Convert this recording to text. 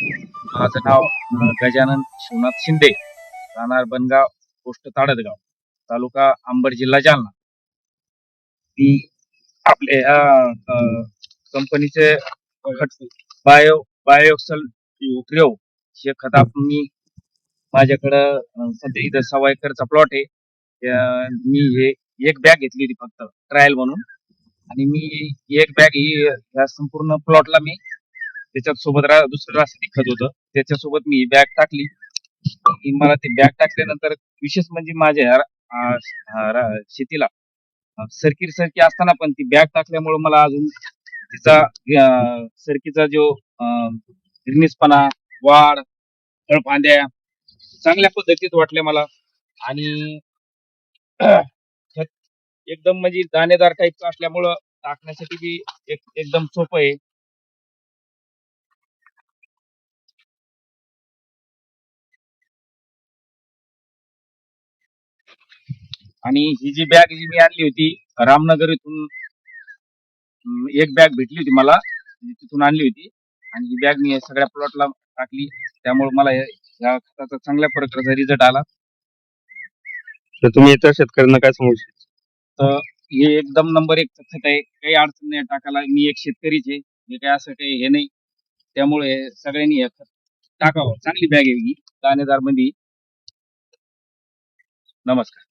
माझं नाव गजानन शिवनाथ शिंदे. राहणार बनगाव पोस्ट ताडदगाव तालुका अंबड जिल्हा जालना. मी आपले कंपनीचे बायो बायोक्सल प्रिओ हे खत आपण मी माझ्याकडं सध्या इथं सवा एकरचा प्लॉट आहे मी हे एक बॅग घेतली होती फक्त ट्रायल म्हणून. आणि मी एक बॅग ही ह्या संपूर्ण प्लॉटला मी त्याच्यात सोबत रा दुसरं रासायनिक खत होतं. त्याच्यासोबत मी बॅग टाकली. मला ती बॅग टाकल्यानंतर विशेष म्हणजे माझ्या शेतीला सरकी सरकी असताना पण ती बॅग टाकल्यामुळे मला अजून तिचा सरकीचा जो अं, हिरनीसपणा वाढ फळफांद्या चांगल्या पद्धतीत वाटल्या मला. आणि एकदम म्हणजे दाणेदार टाईपचं असल्यामुळं टाकण्यासाठी बी एक एकदम सोपं आहे. आणि ही जी बॅग जी मी आणली होती रामनगर इथून एक बॅग भेटली होती मला तिथून आणली होती. आणि ही बॅग मी सगळ्या प्लॉटला टाकली. त्यामुळे मला या खताचा चांगल्या प्रकारचा रिझल्ट आला. तर तुम्ही इतर शेतकऱ्यांना काय सांगू इच्छिता हे एकदम नंबर एक खत आहे. काही अडचण नाही टाकायला मी एक शेतकरीच आहे. हे काही असं काही हे नाही. त्यामुळे सगळ्यांनी हे खत टाकावं. चांगली बॅग आहे ही दाणेदारमध्ये. नमस्कार.